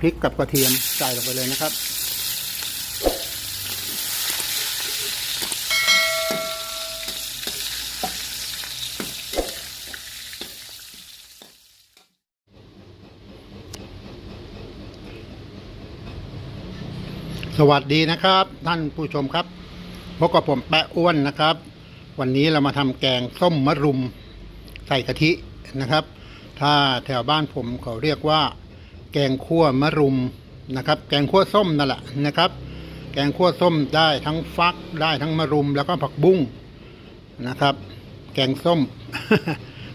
พริกกับกระเทียมใส่ลงไปเลยนะครับ สวัสดีนะครับ ท่านผู้ชมครับพบกับผมแปะอ้วนนะครับ วันนี้เรามาทำแกงส้มมะรุมใส่กะทินะครับ ถ้าแถวบ้านผมเขาเรียกว่า แกงคั่วมะรุมนะครับ แกงคั่วส้มนั่นแหละนะครับ แกงคั่วส้มได้ทั้งฟักได้ทั้งมะรุมแล้วก็ผักบุ้งนะครับ แกงส้ม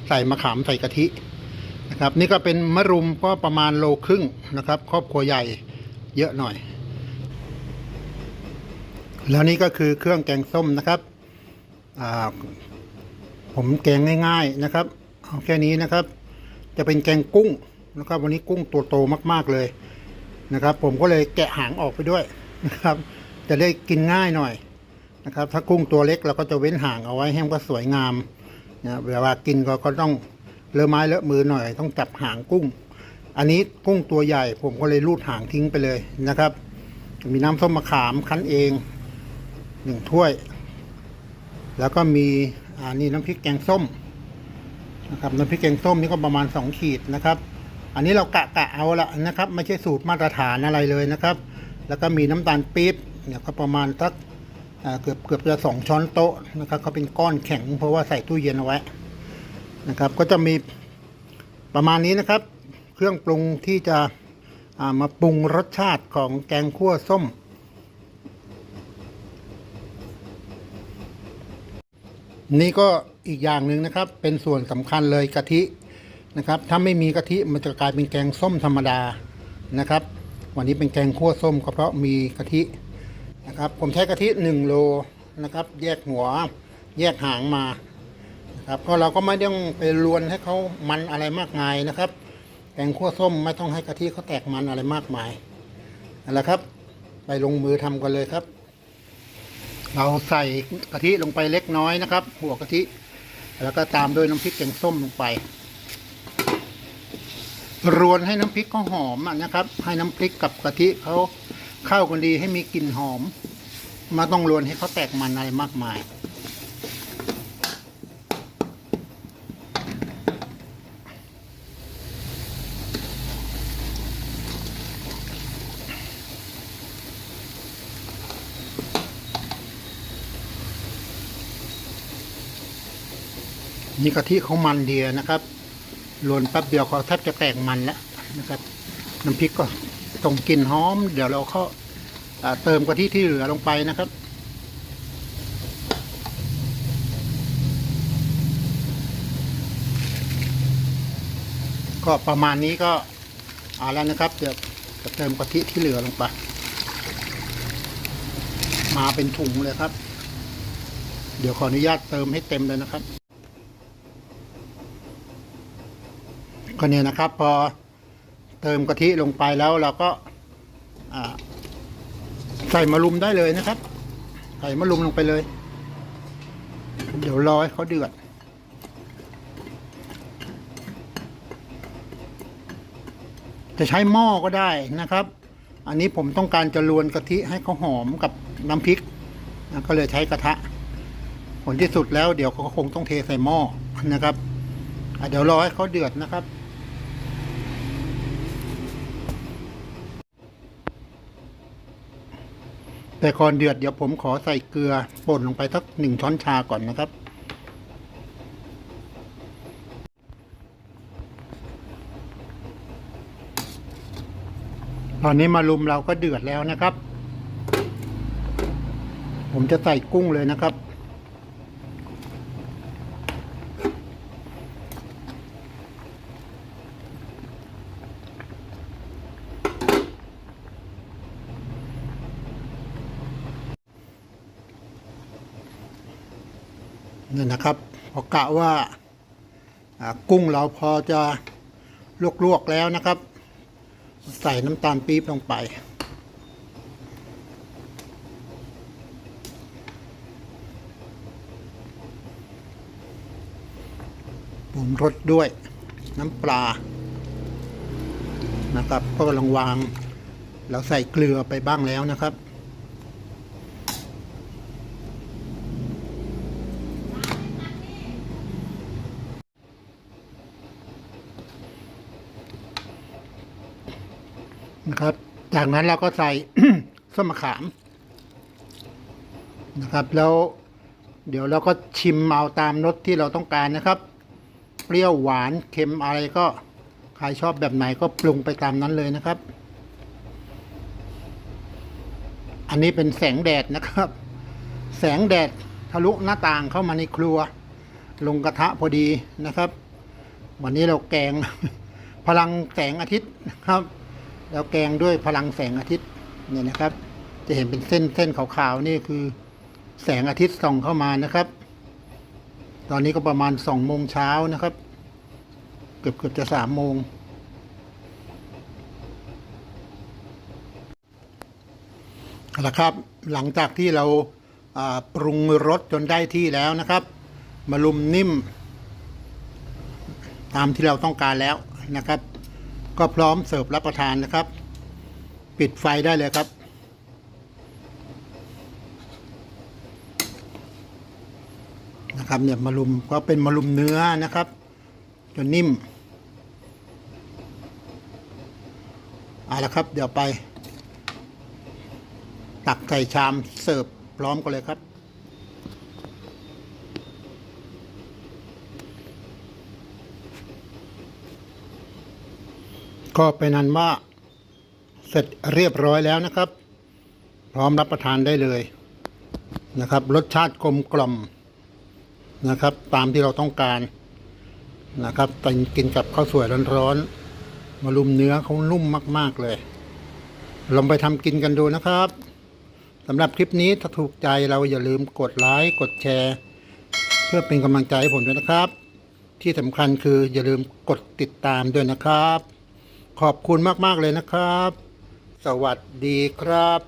ใส่มะขามใส่กะทินะครับ นี่ก็เป็นมะรุมก็ประมาณโลครึ่งนะครับ ครอบครัวใหญ่เยอะหน่อย แล้วนี่ก็คือเครื่องแกงส้มนะครับผมแกงง่าย ๆนะครับเอาแค่นี้นะครับ จะเป็นแกงกุ้ง นะครับ วันนี้กุ้งตัวโตมากๆเลยนะครับ ผมก็เลยแกะหางออกไปด้วยนะครับ จะได้กินง่ายหน่อยนะครับ ถ้ากุ้งตัวเล็กเราก็จะเว้นหางเอาไว้ให้มันก็สวยงามนะเวลากินก็ก็ต้องเลอะไม้เลอะมือหน่อย ต้องจับหางกุ้ง อันนี้กุ้งตัวใหญ่ ผมก็เลยรูดหางทิ้งไปเลยนะครับ มีน้ำส้มมะขามคั้นเองหนึ่งถ้วย แล้วก็มีอ่านี่น้ำพริกแกงส้มนะครับน้ำพริกแกงส้มนี่ก็ประมาณสองขีดนะครับ อันนี้เรากะกะเอาละนะครับ ไม่ใช่สูตรมาตรฐานอะไรเลยนะครับ แล้วก็มีน้ำตาลปี๊บเนี่ยก็ประมาณสักเกือบเกือบจะสองช้อนโต๊ะนะครับเขาเป็นก้อนแข็งเพราะว่าใส่ตู้เย็นเอาไว้นะครับ ก็จะมีประมาณนี้นะครับ เครื่องปรุงที่จะามาปรุงรสชาติของแกงคั่วส้ม นี่ก็อีกอย่างหนึ่งนะครับ เป็นส่วนสำคัญเลยกะทิ นะครับ ถ้าไม่มีกะทิมันจะกลายเป็นแกงส้มธรรมดานะครับ วันนี้เป็นแกงคั่วส้มก็เพราะมีกะทินะครับ ผมใช้กะทิ1โลนะครับ แยกหัวแยกหางมานะครับก็เราก็ไม่ต้องไปรวนให้เขามันอะไรมากมายนะครับ แกงคั่วส้มไม่ต้องให้กะทิเขาแตกมันอะไรมากมายนั่นแหละครับ ไปลงมือทำกันเลยครับ เราใส่กะทิลงไปเล็กน้อยนะครับ หัวกะทิ แล้วก็ตามด้วยน้ำพริกแกงส้มลงไป รวนให้น้ำพริกเขาหอมนะครับ ให้น้ำพริกกับกะทิเขาเข้ากันดีให้มีกลิ่นหอม มาต้องรวนให้เขาแตกมันอะไรมากมาย นี่กะทิเขามันเดียนะครับ รวนแป๊บเดียวเขาแทบจะแตกมันแล้วนะครับ น้ำพริกก็ส่งกลิ่นหอม เดี๋ยวเราเขาอ่าเติมกะทิที่เหลือลงไปนะครับก็ประมาณนี้ก็เอาแล้วนะครับเดี๋ยวจะเติมกะทิที่เหลือลงไป มาเป็นถุงเลยครับ เดี๋ยวขออนุญาตเติมให้เต็มเลยนะครับ ก็เนี่ยนะครับ พอเติมกะทิลงไปแล้วเราก็ใส่มะรุมได้เลยนะครับ ใส่มะรุมลงไปเลย เดี๋ยวรอให้เขาเดือด จะใช้หม้อก็ได้นะครับ อันนี้ผมต้องการจะรวนกะทิให้เขาหอมกับน้ำพริกนะก็เลยใช้กระทะ ผลที่สุดแล้วเดี๋ยวเขาคงต้องเทใส่หม้อนะครับเดี๋ยวรอให้เขาเดือดนะครับ แต่ก่อนเดือดเดี๋ยวผมขอใส่เกลือป่นลงไปสักหนึ่งช้อนชาก่อนนะครับ ตอนนี้มารุมเราก็เดือดแล้วนะครับ ผมจะใส่กุ้งเลยนะครับ นี่นะครับพอกะว่าอ่ากุ้งเราพอจะลวกๆแล้วนะครับ ใส่น้ำตาลปี๊บลงไป ปรุงรสด้วยน้ำปลา นะครับ ก็กำลังวาง เราใส่เกลือไปบ้างแล้วนะครับ นะครับ จากนั้นเราก็ใส่ส้มมะขามนะครับ แล้วเดี๋ยวเราก็ชิมเอาตามรสที่เราต้องการนะครับ เปรี้ยวหวานเค็มอะไรก็ใครชอบแบบไหนก็ปรุงไปตามนั้นเลยนะครับ อันนี้เป็นแสงแดดนะครับ แสงแดดทะลุหน้าต่างเข้ามาในครัว ลงกระทะพอดีนะครับ วันนี้เราแกงพลังแสงอาทิตย์นะครับ แล้วแกงด้วยพลังแสงอาทิตย์เนี่ยนะครับ จะเห็นเป็นเส้นเส้นขาวๆนี่คือแสงอาทิตย์ส่องเข้ามานะครับ ตอนนี้ก็ประมาณสองโมงเช้านะครับ เกือบเกือบจะสามโมงเอาละครับ หลังจากที่เราาปรุงรสจนได้ที่แล้วนะครับ มาลุมนิ่ม ตามที่เราต้องการแล้วนะครับ ก็พร้อมเสิร์ฟรับประทานนะครับ ปิดไฟได้เลยครับ นะครับเนี่ยมารุมก็เป็นมารุมเนื้อนะครับ จนนิ่มเอาละครับ เดี๋ยวไป ตักใส่ชามเสิร์ฟพร้อมกันเลยครับ ก็เป็นนั้นว่าเสร็จเรียบร้อยแล้วนะครับ พร้อมรับประทานได้เลยนะครับ รสชาติกลมกล่อมนะครับ ตามที่เราต้องการนะครับกินกินกับข้าวสวยร้อนๆมาลุมเนื้อเขานุ่มมาก ๆเลย ลองไปทำกินกันดูนะครับสำหรับคลิปนี้ถ้าถูกใจเราอย่าลืมกดไลค์กดแชร์ เพื่อเป็นกำลังใจให้ผมด้วยนะครับ ที่สำคัญคืออย่าลืมกดติดตามด้วยนะครับ ขอบคุณมาก ๆ เลยนะครับ สวัสดีครับ